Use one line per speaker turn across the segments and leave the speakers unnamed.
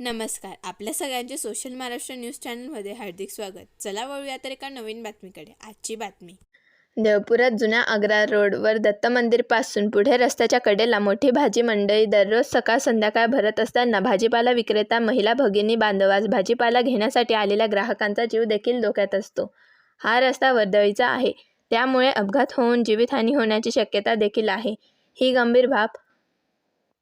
नमस्कार. आपल्या सगळ्यांचे सोशल महाराष्ट्र न्यूज चॅनलमध्ये हार्दिक स्वागत. चला वळूया तर एका नवीन बातमीकडे. आजची बातमी.
देवपुरात जुन्या आग्रा रोडवर दत्त मंदिरपासून पुढे रस्त्याच्या कडेला मोठी भाजी मंडई दररोज सकाळ संध्याकाळ भरत असताना भाजीपाला विक्रेता महिला भगिनी बांधवास भाजीपाला घेण्यासाठी आलेल्या ग्राहकांचा जीव देखील धोक्यात असतो. हा रस्ता वर्दळीचा आहे. त्यामुळे अपघात होऊन जीवितहानी होण्याची शक्यता देखील आहे. ही गंभीर बाब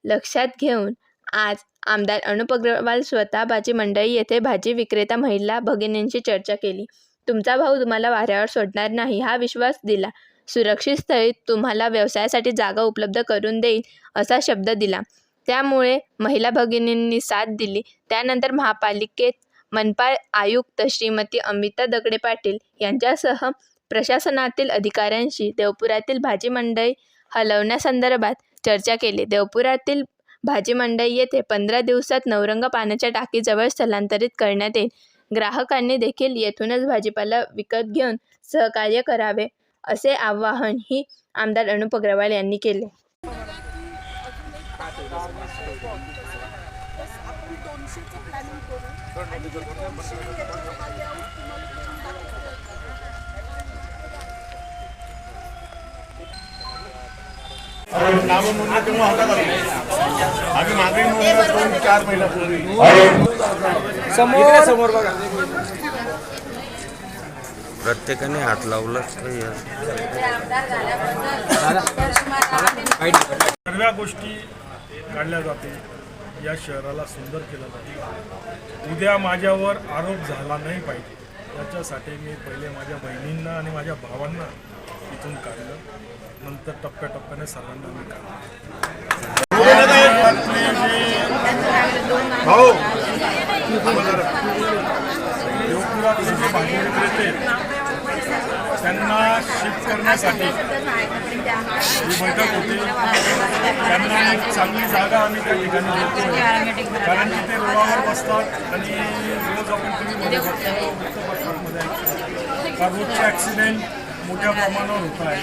लक्षात घेऊन आज आमदार अनुप अग्रवाल स्वतः भाजी मंडई येथे भाजी विक्रेता महिला भगिनींशी चर्चा केली. तुमचा भाऊ तुम्हाला वाऱ्यावर सोडणार नाही हा विश्वास दिला. सुरक्षित स्थळी तुम्हाला व्यवसायासाठी जागा उपलब्ध करून देईल असा शब्द दिला. त्यामुळे महिला भगिनींनी साथ दिली. त्यानंतर महापालिकेत मनपा आयुक्त श्रीमती अमिता दगडे पाटील यांच्यासह प्रशासनातील अधिकाऱ्यांशी देवपुरातील भाजी मंडई हलवण्यासंदर्भात चर्चा केली. देवपुरातील भाजी मंडई येथे पंधरा दिवसात नवरंग पाण्याच्या टाकीजवळ स्थलांतरित करण्यात येईल. ग्राहकांनी देखील येथूनच भाजीपाला विकत घेऊन सहकार्य करावे असे आवाहनही आमदार अनुप अग्रवाल यांनी केले.
तेव्हा होता का आम्ही मागणी दोन चार महिन्यापूर्वी
समोर प्रत्येकाने हात लावलाच पाहिजे
सर्व गोष्टी काढल्या जाते या शहराला सुंदर केलं जाते उद्या माझ्यावर आरोप झाला नाही पाहिजे. त्याच्यासाठी मी पहिले माझ्या बहिणींना आणि माझ्या भावांना इथून काढलं. नंतर टप्प्याटप्प्याने सर्वांना मी काढलं. भाऊ. देवपुरातले जे भाजी विक्रेते त्यांना शिफ्ट करण्यासाठी ही बैठक होती त्यांना एक चांगली जागा आम्ही त्या ठिकाणी देतो कारण की ते रोडावर बसतात आणि रोज आपण टी व्हीमध्ये बघतो का रोजचे ॲक्सिडेंट मोठ्या प्रमाणावर होत आहे.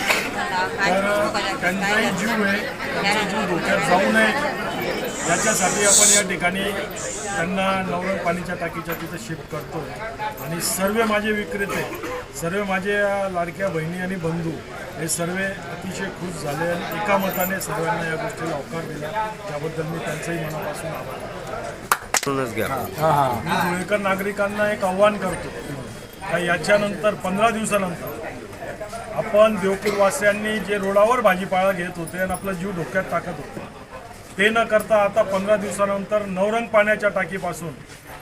तर त्यांचाही जीव आहे त्यांचा जीव धोक्यात जाऊ नये. याच्यासाठी आपण या ठिकाणी त्यांना नवरंग पाणीच्या टाकीच्या तिथं शिफ्ट करतो. आणि सर्व माझे विक्रेते सर्व माझे लाडक्या बहिणी आणि बंधू हे सर्व अतिशय खुश झाले आणि एका मताने सर्वांना या गोष्टीला अवकार दिला. त्याबद्दल मी त्यांचंही मनापासून आभार मी धुळेकर नागरिकांना एक आव्हान करतो. का याच्यानंतर पंधरा दिवसानंतर आपण देवपूरवासियांनी जे रोडावर भाजीपाला घेत होते आणि आपला जीव धोक्यात टाकत होते ते न करता आता पंधरा दिवसानंतर नवरंग पाण्याच्या टाकीपासून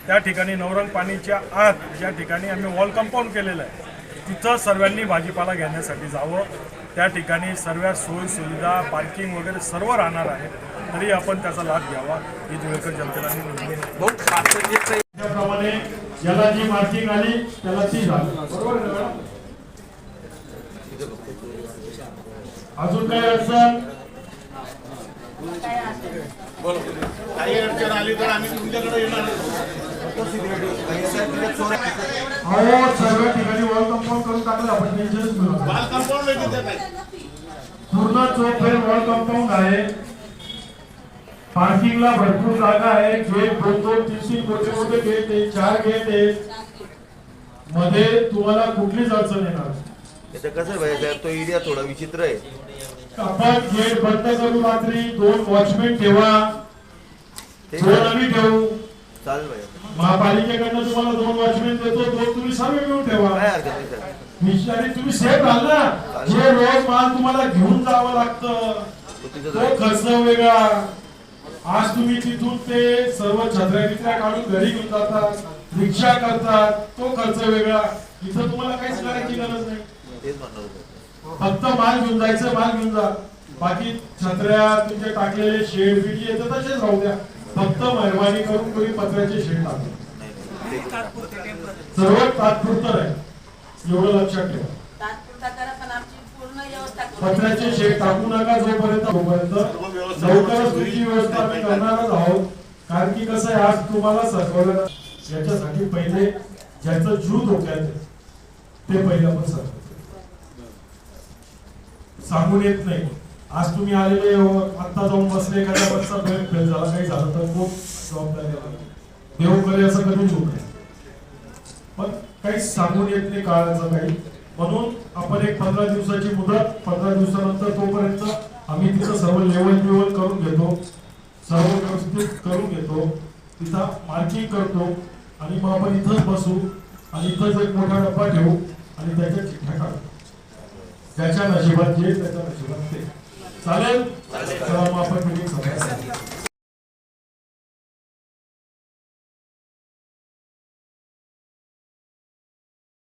त्या ठिकाणी नवरंग पाणीच्या आत ज्या ठिकाणी आम्ही वॉल कंपाऊंड केलेलं आहे तिथं सर्वांनी भाजीपाला घेण्यासाठी जावं. त्या ठिकाणी सर्व सोयी सुविधा पार्किंग वगैरे सर्व राहणार आहे. तरी आपण त्याचा लाभ घ्यावा. ही धुळेकर जनतेला ज्याला जी मार्किंग आली त्याला ती झाली. बरोबर? अजून काय अडचण? काही अडचण आली तर आम्ही तुमच्याकडे येणार सर्व ठिकाणी वॉल कंपाऊंड करून टाकलं. आपण टेन्शनच मिळवलं वॉल कंपाऊंड पूर्ण चौक हे वॉल कंपाऊंड आहे. पार्किंगला भरपूर जागा आहे. गेट दोन दोन तीन तीन मोठे मोठे गेट चार गेट आहेत मध्ये तुम्हाला कुठलीच अडचण येणार नाही.
त्याचं कसं व्हायचं तो एरिया थोडा विचित्र आहे.
आपण गेट बंद करू रात्री दोन वॉचमॅन ठेवा.
ते
दोन आम्ही ठेवू.
चालेल भाई
महापालिकेकडनं तुम्हाला दोन वॉचमॅन देतो दोन तुम्ही सर्व मिळून ठेवा.
हरकत नाही
बिचारी तुम्ही सेफ राहाल ना. जे रोज माल तुम्हाला घेऊन जावं लागतं
तो तिथं
तो खर्च वेगळा. आज तुम्ही तिथून ते सर्व छत्र्या बित्र्या काढून घरी घेऊन जातात रिक्षा करतात तो खर्च वेगळा. इथं तुम्हाला काहीच करायची गरज नाही.
तेच म्हणणार होतो.
फक्त माल घेऊन जायचं माल घेऊन जा. बाकी छत्र्या तुमचे टाकलेले शेड बिड येतं तसेच राहू द्या. फक्त मेहरबानी करून तुम्ही पत्र्याचे शेड टाका.
नाही नाही. ते-
सर्व तात्पुरतं आहे एवढं लक्षात ठेवा.
तात्पुरता करा पण आमची पूर्ण व्यवस्था करू.
पत्र्याचे शेड टाकू नका जोपर्यंत तोपर्यंत. लवकरच तुमची व्यवस्था आम्ही करणारच आहोत. कारण की कसं आहे आज तुम्हाला सरकवलं याच्यासाठी पहिले ज्याचं जीव धोक्यात ते पहिले आपण सरकवतो सांगून येत नाही. आज तुम्ही आलेले हो, आत्ता जाऊन बसले एखाद्या बसचा फेल झाला काही झालं तर खूप जबाबदारी देव करे असं कधीच होत नाही. पण काही सांगून येत नाही काळाचं काही. म्हणून आपण एक पंधरा दिवसाची मुदत पंधरा दिवसानंतर तोपर्यंत आम्ही तिथं सर्व लेवल बिवल करून घेतो सर्व व्यवस्थित करून घेतो तिथं मार्किंग करतो आणि मग आपण इथंच बसू आणि इथंच एक मोठा डब्बा ठेवू आणि त्याच्या चिठ्ठ्या काढतो. त्याच्या नशिबात जे त्याच्या नशिबात ते. चालेल? चला मग आपण meeting संपवूया.